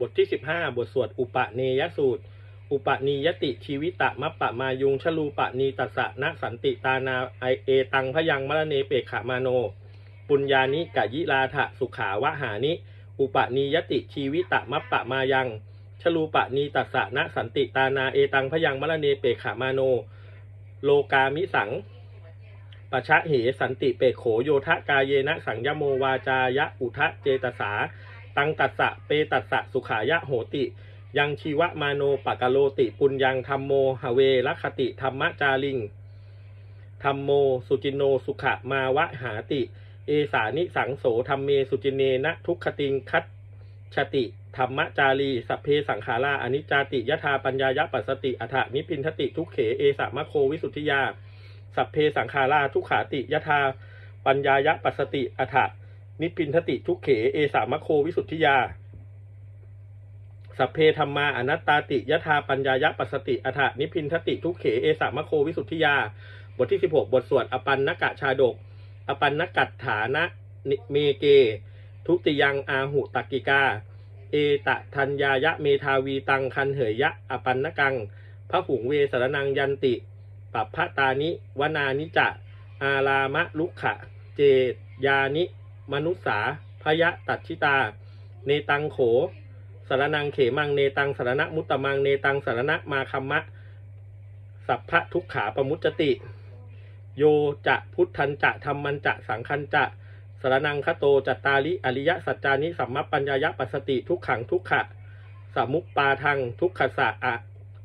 บทที่15บทสวดอุปเนยสูตร อุปนิยติชีวิตะมัปปะมายุงชลูปะนีตัสสะนะสันติตานาไอเอตังพยังมรเนเปขามโน ปุญญานิกะยิลาทะสุขาวะหานิ อุปนิยติชีวิตะมัปปะมายังชลูปะนีตัสสะนะสันติตานาเอตังพยังมรเนเปขามาโน โลกามิสังปชะเหสันติเปโขโยทะกาเยนะสังยโมวาจายะอุทะเจตสา ตังตัสสะเปตัสสะสุขายะโหติ ยังชีวะมาโนปะกะโลติ ปุญยังธรรมโมหเวรคติธรรมจาริงธรรมโม สุจินโนสุขมาวะหาติ เอสานิสังโสธรรมเมสุจินเนนะทุกขติงคัตชติธรรมจารีสัพเพสังขาราอนิจจาติยถาปัญญายปัสสติอัฏฐนิพินทติทุกเขเอสามะโควิสุทธิยา สัพเพสังขาราทุกขาติยถาปัญญายปัสสติอัฏฐ นิพินทติทุกเข เอสามะโควิสุทธิยา สัพเพธรรมาอนัตตาติยถาปัญญายปัสสติอัฏฐนิพินทติทุกเข เอสามะโควิสุทธิยา บทที่16บทสวดอปันนกะชาดก อปันนกัตฐานะนิเมเก ทุติยังอาหุตักกิกา เอตะทัญญายะเมทาวีตังคันเหยยะ อปันนกังพระหุงเวสรนังยันติปัปพะตานิวนานิจะ อารามะลุขะ เจยานิ มนุษสาพยะตัดชิตา เนตังโข สารนังเขมัง เนตังสารณะมุตตมัง เนตังสารณะมาคัมมะ สัพพะทุกขาปมุจติ โยจะพุทธันจะธรรมันจะสังคันจะสารนังคโตจัตตาลิอริยสัจจานิสัมมปัญญายปัสสติทุกขังทุกขะสมุปปาทังทุกขสะอะ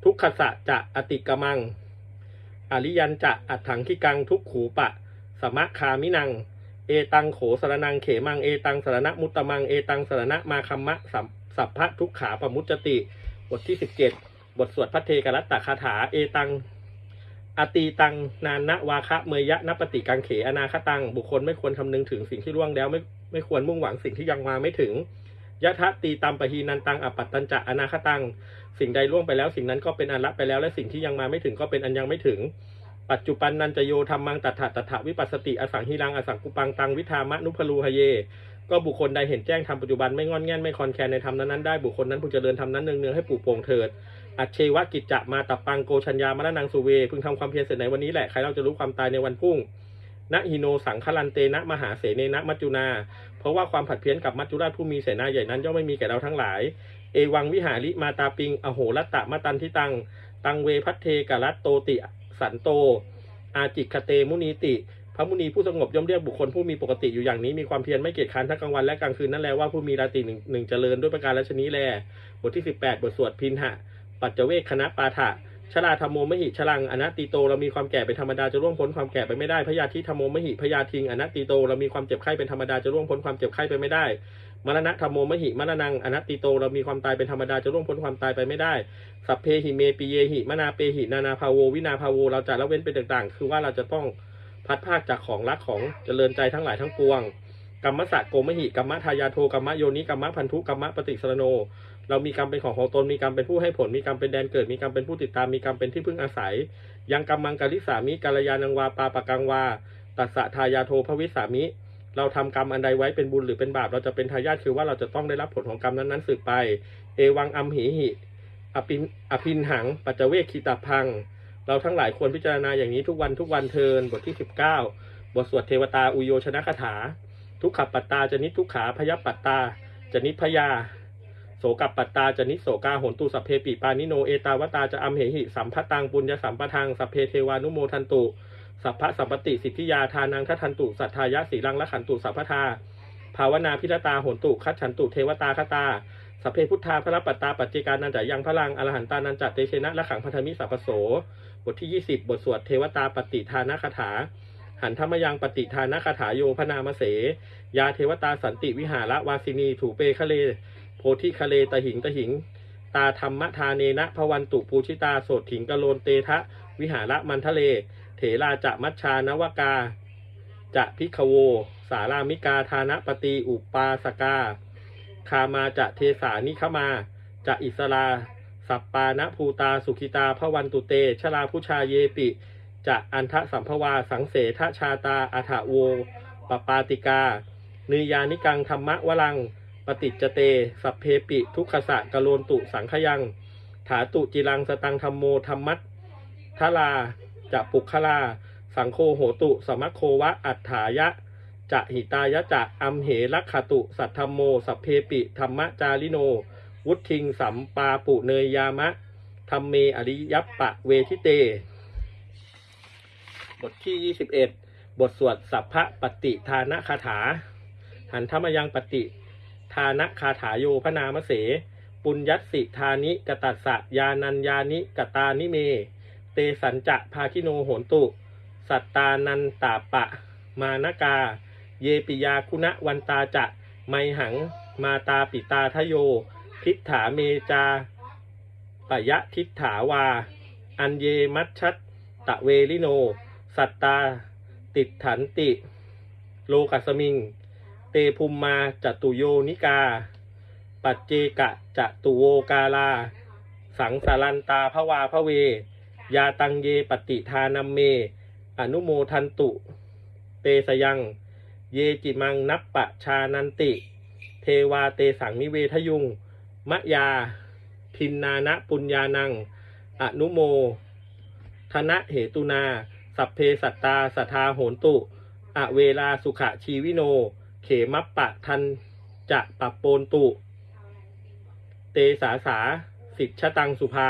ทุกขสะจะอติกมัง อริยันจะอัตถังคิกังทุกขูปะ สมะคามินัง เอตังโขสารนังเขมังเอตังสารณะมุตตมังเอตังสารณะมาคัมมะสัมสัพพะทุกขาปมุจจติ บทที่17บทสวดพระเทกรัตตคาถาเอตังอตีตังนานนะวาคะเมยยะนปฏิกังเขอนาคตัง บุคคลไม่ควรคำนึงถึงสิ่งที่ล่วงแล้วไม่ไม่ควรมุ่งหวังสิ่งที่ยังมาไม่ถึงยะทะตีตัมปะฮีนันตังอปัตตัญจะอนาคตัง สิ่งใดล่วงไปแล้วสิ่งนั้นก็เป็นอันละไปแล้วและสิ่งที่ยังมาไม่ถึงก็เป็นอันยังไม่ถึง ปัจจุบันนันจโยธรรมังตัถะตัถถะวิปัสสติอสังหิรังอสังกุปังตังวิธามะนุพลูหเย ก็บุคคลใดเห็นแจ้งธรรมปัจจุบันไม่งอนแง่นไม่คอนแคนในธรรมนั้นๆได้บุคคลนั้นพึงเจริญธรรมนั้นเนืองๆให้ปลูกโป่งเถิดอัจเชวกิจจะมาตับปังโกชัญญามรณังสุเวพึงทำความเพียรเสร็จในวันนี้แหละใครเราจะรู้ความตายในวันพุ่งนะฮิโนสังคลันเตนะมหาเสเนนะมัจจุนา เพราะว่าความผัดเพี้ยนกับมัจจุราชผู้มีเสนาใหญ่นั้นย่อมไม่มีแก่เราทั้งหลาย เอวังวิหาริมาตาปิง อโหรัตตะมตันทิตัง ตังเวพัทเทกรัตโตติ สันโต อาจิคเตมุนีติ พระมุนีผู้สงบย่อมเรียกบุคคลผู้มีปกติอยู่อย่างนี้มีความเพียรไม่เกียจคร้านทั้งกลางวันและกลางคืนนั่นแหละว่าผู้มีราตรีหนึ่งหนึ่งเจริญด้วยประการละชนี้แล บทที่ 18 บทสวดพินหะ ปัจเจเวคคณะปาฐะชราธรรมโมมหิชลังอนัตติโตเรามีความแก่เป็นธรรมดาจะล่วงพ้นความแก่ไปไม่ได้พยาธิธรรมโมมหิพยาทิงอนัตติโตเรามีความเจ็บไข้เป็นธรรมดาจะล่วงพ้นความเจ็บไข้ไปไม่ได้ มรณะธรรมโมมหิมรณังอนัตติโตเรามีความตายเป็นธรรมดาจะล่วงพ้นความตายไปไม่ได้ สัพเพหิเมปิเยหิมนาเปหินานาภาโววินาภาโวเราจะละเว้นเป็นต่างๆ คือว่าเราจะต้องพัดภาคจากของรักของเจริญใจทั้งหลายทั้งปวงกรรมสะโกมหิกรรมทายาโทกรรมโยนิกรรมพันธุกรรมปฏิสรโน เรามีกรรมเป็นของของตนมีกรรมเป็นผู้ให้ผลมีกรรมเป็นแดนเกิดมีกรรมเป็นผู้ติดตามมีกรรมเป็นที่พึ่งอาศัย ยังกรรมังกาลิสามิกาลยานังวาปาปะกังวาตัสสะทายาโทภวิสามิ เราทำกรรมอันใดไว้เป็นบุญหรือเป็นบาป เราจะเป็นทายาทคือว่าเราจะต้องได้รับผลของกรรมนั้นๆสืบไป เอวังอัมหิหิอภินอภินหัง ปัจเจเวคคิตาพัง เราทั้งหลายควรพิจารณาอย่างนี้ทุกวันทุกวันเทินบทที่ 19 บทสวดเทวตาอุโยชนะคาถา ทุกขปัตตาจะนิทุกขาพยปัตตาจะนิพยาโสกับปัตตาจะนิโสกาโหนตุสัพเพปิปานิโนเอตาวตาจะอัมเหหิสัมภตังปุญญสัมปทังสัพเพเทวานุโมทันตุ สัพพะสัมปติสิทธิยาทานังทัทันตุสัทธายะสีลังละขันตุสัพพทา ภาวนาพิรตาโหนตุคัจฉันตุเทวตาคตาสัพเพพุทธาพระปัตตาปัจเจกานันจะยังพลังอรหันตานันจะเตเชนะละขังพันธมิสัพโส บทที่ 20 บทสวดเทวตาปฏิทานคาถา หันธรรมยังปฏิทานคาถาโยพนามเส ยาเทวตาสันติวิหารวาสินีถูเปคะเล โพธิคะเลตหิงตหิง ตาธรรมทาเนนะพวันตุปูชิตาโสดถิงกะโลนเตทะวิหาระมันทะเล เถราจะมัชชานวกา จะพิกขโว สารามิกาทานะปฏิอุปาสกา คามาจะเทสานิขมา จะอิสลา สัปปานภูตาสุขิตาพวันตุเต ชลาพุชาเยปิ จะอันทะสัมภวา สังเสทชาตาอัฐโวปปาติกา นิยานิกังธรรมะวลัง ปฏิจจเต สัพเพปิ ทุกขสะกะโลนตุสังขยัง ถาตุจิรังสตังธรรมโมธรรมัตทลา จะปุคลา สังโฆโหตุ สมัคโควะ อัฏฐายะ จะหิตายะจะอัมเหลักขตุ สัทธรรมโม สัพเพปิธรรมจาริโน วุทิงสัมปาปุเนยยามะธรรมเมอริยปปะเวทิเต บทที่ 21 บทสวดสัพพะปฏิทานคาถา หันธรรมยังปฏิทานคาถาโยพนามเส ปุญญัสสิธานิกตัสสะยานัญญานิกตานิเม เตสัญจะภาคิโนโหนตุ สัตตานันตาปะ มานกา เยปิยาคุณะวันตาจะ ไมหัง มาตาปิตาทโย ทิฏฐาเมจาปยะทิฏฐาวา อันเยมัชชัตตะเวลิโน สัตตา ติดถันติ โลกัสมิง เตภูมมาจตุโยนิกา ปัจเจกะจตุโวกาลา สังสารันตาภวาพเว ยาตังเยปฏิทานัมเม อนุโมทันตุ เตสยัง เยจิมังนับปะชานันติ เทวาเตสังนิเวทยุง มะยา ทินนานะปุญญานัง อนุโม ธนะเหตุนา สัพเพสัตตาสทาโหนตุ อเวลาสุขะชีวิโน เขมัปปะทันจะปะโปนตุ เตสาสา สิทธตังสุภา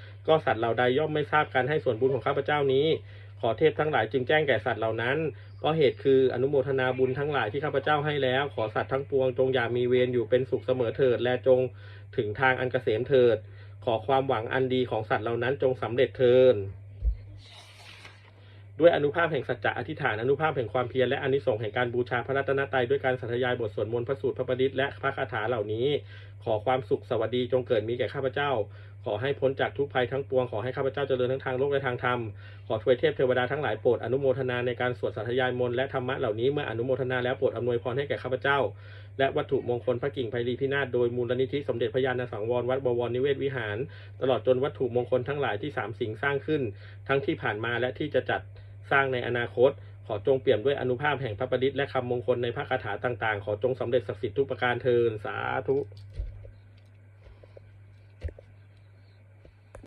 ก็สัตว์เหล่าใดย่อมไม่ทราบการให้ส่วนบุญของข้าพเจ้านี้ ขอเทพทั้งหลายจึงแจ้งแก่สัตว์เหล่านั้น เพราะเหตุคืออนุโมทนาบุญทั้งหลายที่ข้าพเจ้าให้แล้ว ขอสัตว์ทั้งปวงจงอย่ามีเวรอยู่เป็นสุขเสมอเถิด และจงถึงทางอันเกษมเถิด ขอความหวังอันดีของสัตว์เหล่านั้นจงสำเร็จเถิดด้วยอนุภาพแห่งสัจจะอธิษฐานอนุภาพแห่งความเพียรและอนิสงส์แห่งการบูชาพระรัตนตรัยด้วยการสัทยายบทสวดมนต์พระสูตรพระประดิษฐ์และพระคาถาเหล่านี้ ขอความสุขสวัสดีจงเกิดมีแก่ข้าพเจ้า ขอให้พ้นจากทุกภัยทั้งปวง ขอให้ข้าพเจ้าเจริญทั้งทางโลกและทางธรรม ขอทวยเทพเทวดาทั้งหลายโปรดอนุโมทนาในการสวดสัทยายมนต์และธรรมะเหล่านี้เมื่ออนุโมทนาแล้วโปรดอำนวยพรให้แก่ข้าพเจ้า และวัตถุมงคลพระกิ่งไพรีพินาศโดยมูลนิธิสมเด็จพระยาณสังวรวัดบวรนิเวศวิหาร ตลอดจนวัตถุมงคลทั้งหลายที่สามสิ่งสร้างขึ้น ทั้งที่ผ่านมาและที่จะจัดสร้างในอนาคตขอจงเปี่ยมด้วยอนุภาพแห่งพระประดิษฐ์และคำมงคลในพระคาถาต่างๆ ขอจงสำเร็จศักดิ์สิทธิ์ทุกประการเทินสาธุ